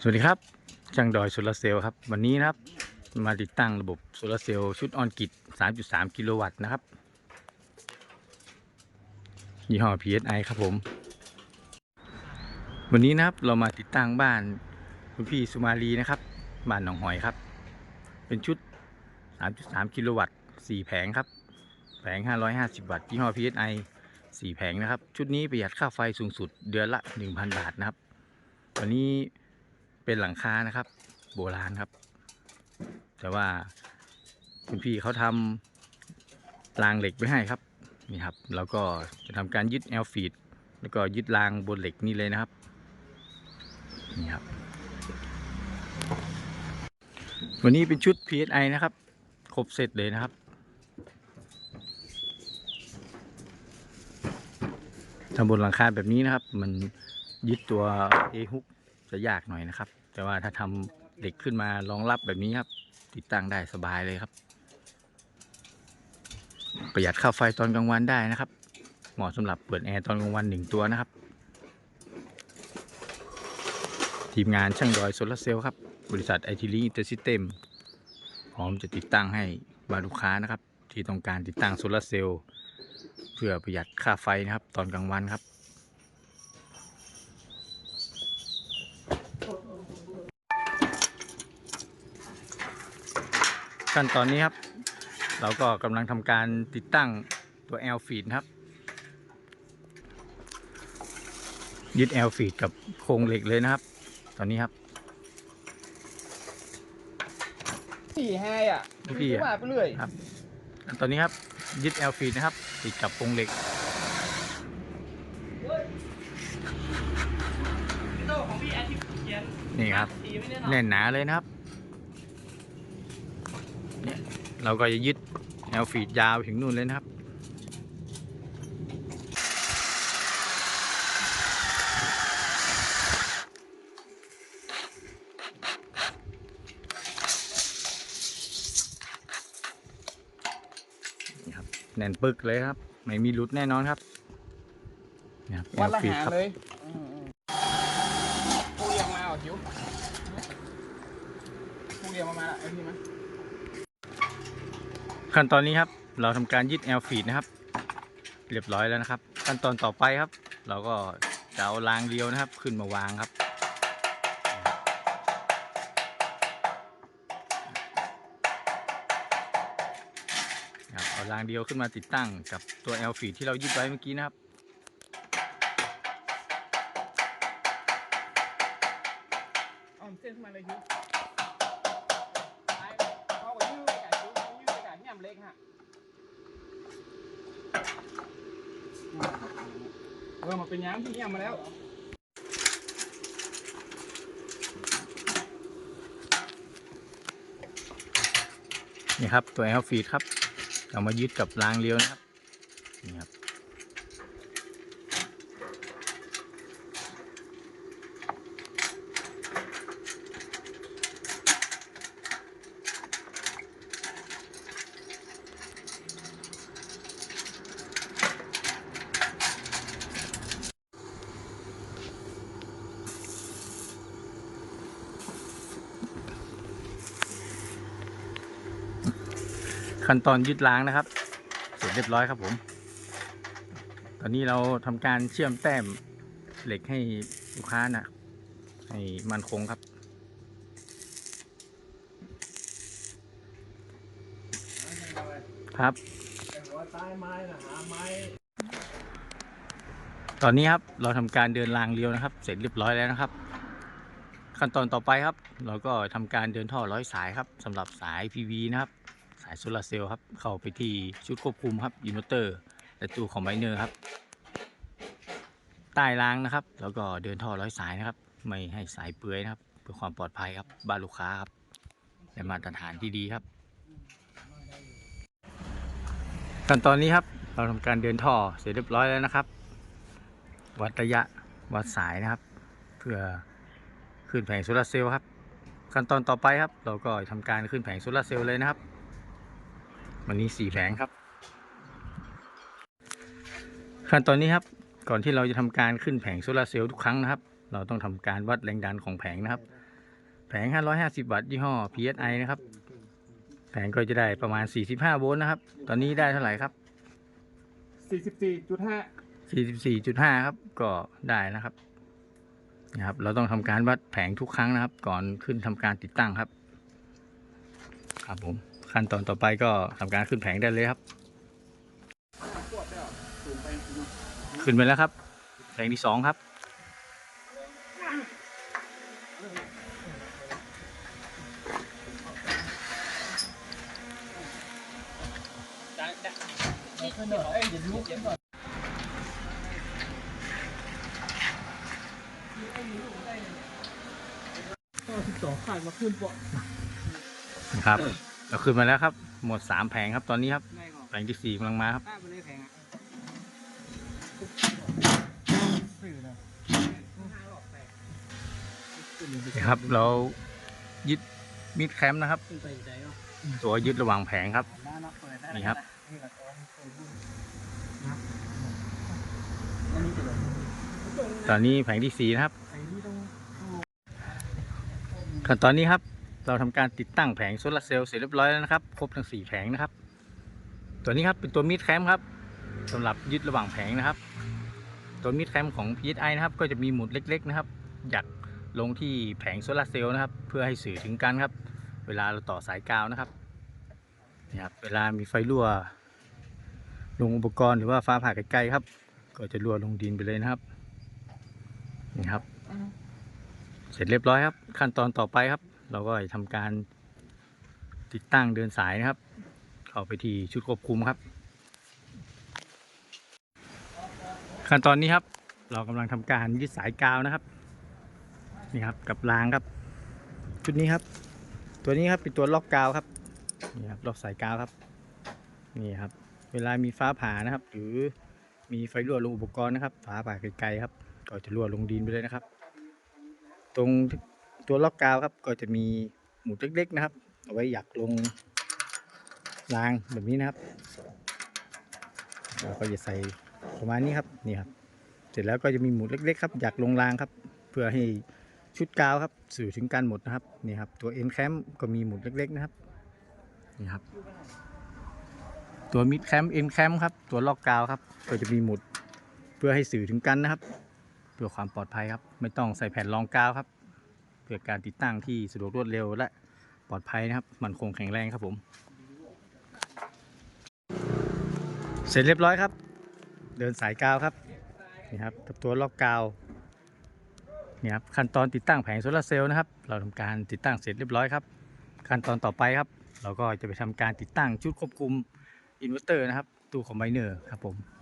สวัสดีครับช่างดอยโซลาร์เซลล์ครับ วันนี้นะครับ มาติดตั้งระบบโซลาร์เซลล์ชุดออนกิต3.3 กิโลวัตต์นะครับ ยี่ห้อ PSI ครับผม วันนี้นะครับเรามาติดตั้งบ้านคุณพี่สุมาลีนะครับ บ้านหนองหอยครับ เป็นชุด 3.3 กิโลวัตต์ 4 แผงครับ แผง 550 วัตต์ ยี่ห้อ PSI 4 แผงนะครับ ชุดนี้ประหยัดค่าไฟสูงสุดเดือนละ 1,000 บาทนะครับ วันนี้ เป็นหลังคานะครับ โบราณครับ แต่ว่าคุณพี่เขาทำรางเหล็กไว้ให้ครับนี่ครับ แล้วก็จะทำการยึดแอลฟีดแล้วก็ยึดรางบนเหล็กนี่เลยนะครับนี่ครับ วันนี้เป็นชุด PSI นะครับ ครบเสร็จเลยนะครับทำบนหลังคาแบบนี้นะครับ มันยึดตัว A ฮุกจะยากหน่อยนะครับ แต่ว่าถ้าทำเหล็กขึ้นมารองรับแบบนี้ครับ ติดตั้งได้สบายเลยครับ ประหยัดค่าไฟตอนกลางวันได้นะครับ เหมาะสำหรับเปิดแอร์ตอนกลางวันหนึ่งตัวนะครับ ทีมงานช่างดอยโซลาร์เซลล์ครับ บริษัทไอทีลีอินเตอร์ซิสเต็มพร้อมจะติดตั้งให้บรรลูกค้านะครับ ที่ต้องการติดตั้งโซลาร์เซลล์เพื่อประหยัดค่าไฟนะครับ ตอนกลางวันครับ ขั้นตอนนี้ครับ เราก็กำลังทำการติดตั้งตัว L feed ครับ ยึด L feed กับโครงเหล็กเลยนะครับ ตอนนี้ครับ สี่ให้อะพี่อะว่าไปเรื่อยครับตอนนี้ครับ ยึด L feed นะครับ ติดกับโครงเหล็กของพี่แอดที่เขียนนี่ครับสีไม่แน่นอนแน่นหนาเลยนะครับ เนี่ยเราก็จะยึด L feed ยาวไปถึงนู่นเลยนะครับนี่ครับ แน่นปึกเลยครับ ไม่มีหลุดแน่นอนครับนี่ครับวัน L ละ feed หาครับ เลยอืมอืมผู้เรียงมาเหรอคิวผู้เรียงมามาละไอ้นี่มั้ย ขั้นตอนนี้ครับ เราทำการยึดแอลฟีดนะครับ เรียบร้อยแล้วนะครับ ขั้นตอนต่อไปครับ เราก็จะเอารางเดียวนะครับ ขึ้นมาวางครับ เอารางเดียวขึ้นมาติดตั้งกับตัวแอลฟีดที่เรายึดไว้เมื่อกี้นะครับ เออมาเป็นย้ำที่เนี่ยมาแล้วนี่ครับตัวแอลฟีดครับ เอามายึดกับรางเลี้ยวนะครับนี่ครับ ขั้นตอนยึดล้างนะครับ เสร็จเรียบร้อยครับผม ตอนนี้เราทำการเชื่อมแต้มเหล็กให้ลูกค้านะให้มันคงครับครับ ตอนนี้ครับเราทำการเดินรางเรียวนะครับ เสร็จเรียบร้อยแล้วนะครับ ขั้นตอนต่อไปครับ เราก็ทำการเดินท่อร้อยสายครับสำหรับสาย PV นะครับ สายโซลาร์เซลล์ครับ เข้าไปที่ชุดควบคุมครับอินเวอร์เตอร์และตู้คอมไบเนอร์ครับ ใต้รางนะครับ แล้วก็เดินท่อร้อยสายนะครับ ไม่ให้สายเปื้อยนะครับ เพื่อความปลอดภัยครับบ้านลูกค้าครับและมาตรฐานที่ดีครับขั้นตอนนี้ครับเราทำการเดินท่อเสร็จเรียบร้อยแล้วนะครับ วัดระยะวัดสายนะครับ เพื่อขึ้นแผงโซลาร์เซลล์ครับ ขั้นตอนต่อไปครับ เราก็ทำการขึ้นแผงโซลาร์เซลล์เลยนะครับ วันนี้สี่แผงครับ ขั้นตอนนี้ครับ ก่อนที่เราจะทำการขึ้นแผงโซลาร์เซลล์ทุกครั้งนะครับ เราต้องทำการวัดแรงดันของแผงนะครับ แผง 550 วัตต์ยี่ห้อ PSI นะครับ แผงก็จะได้ประมาณ 45 โวลต์นะครับ ตอนนี้ได้เท่าไหร่ครับสี่สิบสี่จุดห้า44.5 ครับ ก็ได้นะครับนะครับ เราต้องทำการวัดแผงทุกครั้งนะครับ ก่อนขึ้นทำการติดตั้งครับ ครับผม ขั้นตอนต่อไปก็ทำการขึ้นแผงได้เลยครับ ขึ้นไปแล้วครับ แผงที่สองครับได้ได้นี่คือเนอะเอ้ยเดี๋ยวลูกเดี๋ยวก่อนก็สิบสองขายมาขึ้นปะนะครับ เราขึ้นมาแล้วครับ หมดสามแผงครับตอนนี้ครับง่ายกว่าแผงที่สี่กำลังมาครับป้าไปเลยแพงอะสื่อนะห้าหลอกแตกนะครับ เรายึดมิดแคมป์นะครับขึ้นไปใจเนาะตัวยึดระหว่างแผงครับหน้าเนาะเปิดได้นี่ครับนี่ก็ต้องเปิดดูนะอันนี้จะเลยตอนนี้แผงที่สี่นะครับไอ้นี่ต้องดูขั้นตอนนี้ครับ เราทำการติดตั้งแผงโซลาร์เซลล์เสร็จเรียบร้อยแล้วนะครับ ครบทั้งสี่แผงนะครับ ตัวนี้ครับเป็นตัวมิดแคมป์ครับสำหรับยึดระหว่างแผงนะครับ ตัวมิดแคมป์ของ PSI นะครับ ก็จะมีหมุดเล็ก ๆ นะครับ อยากลงที่แผงโซลาร์เซลล์นะครับ เพื่อให้สื่อถึงกันครับ เวลาเราต่อสายกาวนะครับนี่ครับ เวลามีไฟรั่ว ลงอุปกรณ์หรือว่าฟ้าผ่าใกล้ๆครับ ก็จะรั่วลงดินไปเลยนะครับนี่ครับ เสร็จเรียบร้อยครับ ขั้นตอนต่อไปครับ เราก็จะทำการติดตั้งเดินสายนะครับ เข้าไปที่ชุดควบคุมครับ ขั้นตอนนี้ครับ เรากำลังทำการยึดสายกาวนะครับนี่ครับกับรางครับ ชุดนี้ครับ ตัวนี้ครับเป็นตัวล็อกกาวครับนี่ครับล็อกสายกาวครับนี่ครับ เวลามีฟ้าผ่านะครับ หรือมีไฟรั่วลงอุปกรณ์นะครับฟ้าผ่าไกลๆครับ ก็จะรั่วลงดินไปเลยนะครับ ตรง ตัวล็อกกาวครับ ก็จะมีหมุดเล็ก ๆ นะครับ เอาไว้อยากลงรางแบบนี้นะครับเราก็จะใส่ประมาณนี้ครับนี่ครับ เสร็จแล้วก็จะมีหมุดเล็ก ๆ ครับอยากลงรางครับ เพื่อให้ชุดกาวครับ สื่อถึงกันหมดนะครับนี่ครับ ตัว end cam ก็มีหมุดเล็ก ๆ นะครับนี่ครับ ตัว mid cam end cam ครับ ตัวล็อกกาวครับ ก็จะมีหมุดเพื่อให้สื่อถึงกันนะครับ เพื่อความปลอดภัยครับ ไม่ต้องใส่แผ่นรองกาวครับ เพื่อการติดตั้งที่สะดวกรวดเร็วและปลอดภัยนะครับ มันคงแข็งแรงครับผม เสร็จเรียบร้อยครับ เดินสายกาวครับนี่ครับกับตัวล็อกกาวนี่ครับขั้นตอนติดตั้งแผงโซลาร์เซลล์นะครับ เราทำการติดตั้งเสร็จเรียบร้อยครับ ขั้นตอนต่อไปครับ เราก็จะไปทำการติดตั้งชุดควบคุมอินเวอร์เตอร์นะครับตู้คอมไบเนอร์ครับผม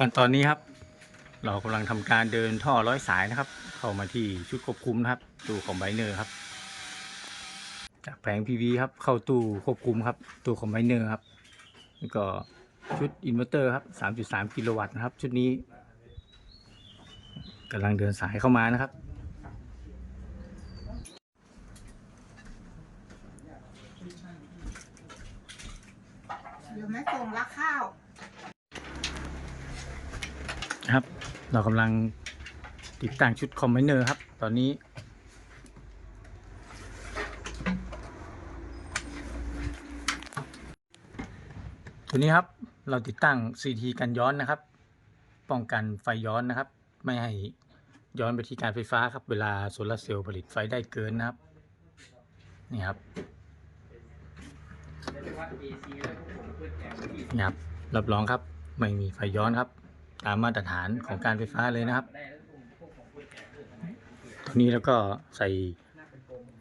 ขั้นตอนนี้ครับ เรากำลังทำการเดินท่อร้อยสายนะครับ เข้ามาที่ชุดควบคุมนะครับ ตู้คอมไบเนอร์ครับจากแผง PV ครับ เข้าตู้ควบคุมครับ ตู้คอมไบเนอร์ครับแล้วก็ชุดอินเวอร์เตอร์ครับ 3.3 กิโลวัตต์นะครับ ชุดนี้กำลังเดินสายเข้ามานะครับ เดี๋ยวแม่ส่งรักข้าว ครับ เรากำลังติดตั้งชุดคอมไบเนอร์ครับ ตอนนี้ ตัวนี้ครับเราติดตั้ง CT กันย้อนนะครับ ป้องกันไฟย้อนนะครับ ไม่ให้ย้อนไปที่การไฟฟ้าครับ เวลาโซลาร์เซลล์ผลิตไฟได้เกินนะครับ นี่ครับนี่ครับรับรองครับ ไม่มีไฟย้อนครับ ตามมาตรฐานของการไฟฟ้าเลยนะครับตัวนี้แล้วก็ใส่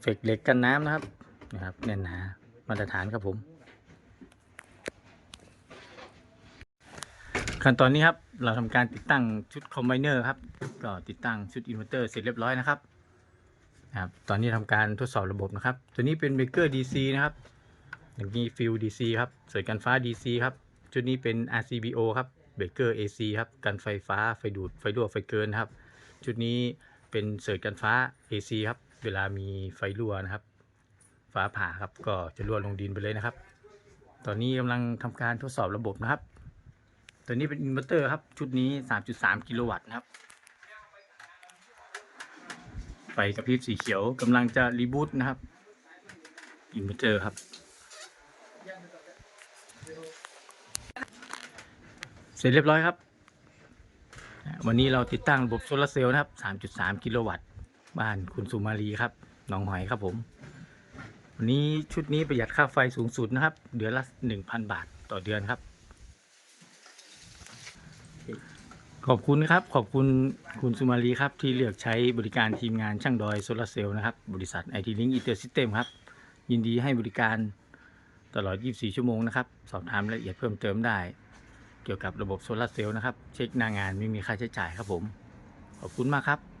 เฟกเหล็กกันน้ำนะครับนะครับแน่นหนามาตรฐานครับผม ขั้นตอนนี้ครับเราทำการติดตั้งชุดคอมไบเนอร์ครับก็ติดตั้งชุดอินเวอร์เตอร์เสร็จเรียบร้อยนะครับนะครับตอนนี้ทำการทดสอบระบบนะครับ ตัวนี้เป็นเบเกอร์ DC นะครับอย่างนี้ฟิล DC ครับสริมกันฟ้า DC ครับ ชุดนี้เป็น RCBO ครับ เบเกอร์ AC ครับกันไฟฟ้าไฟดูดไฟรั่วไฟเกินครับ ชุดนี้เป็นเสริมกันฟ้า AC ครับ เวลามีไฟรั่วนะครับ ฟ้าผ่าครับก็จะรั่วลงดินไปเลยนะครับ ตอนนี้กำลังทำการทดสอบระบบนะครับ ตัวนี้เป็นอินเวอร์เตอร์ครับ ชุดนี้ 3.3 กิโลวัตต์นะครับไฟกระพริบสีเขียวกำลังจะรีบูตนะครับอินเวอร์เตอร์ครับ เสร็จเรียบร้อยครับ วันนี้เราติดตั้งระบบโซลาร์เซลล์นะครับ 3.3 กิโลวัตต์ บ้านคุณสุมาลีครับ หนองหอยครับผม วันนี้ชุดนี้ประหยัดค่าไฟสูงสุดนะครับ เดือนละ 1,000 บาทต่อเดือนครับ ขอบคุณครับ ขอบคุณคุณสุมาลีครับ ที่เลือกใช้บริการทีมงานช่างดอยโซลาร์เซลล์นะครับ บริษัทไอทีลิงอินเตอร์ซิสเต็มครับ ยินดีให้บริการตลอด 24 ชั่วโมงนะครับ สอบถามรายละเอียดเพิ่มเติมได้ เกี่ยวกับระบบโซลาร์เซลล์นะครับ เช็คหน้างานไม่มีค่าใช้จ่ายครับผม ขอบคุณมากครับ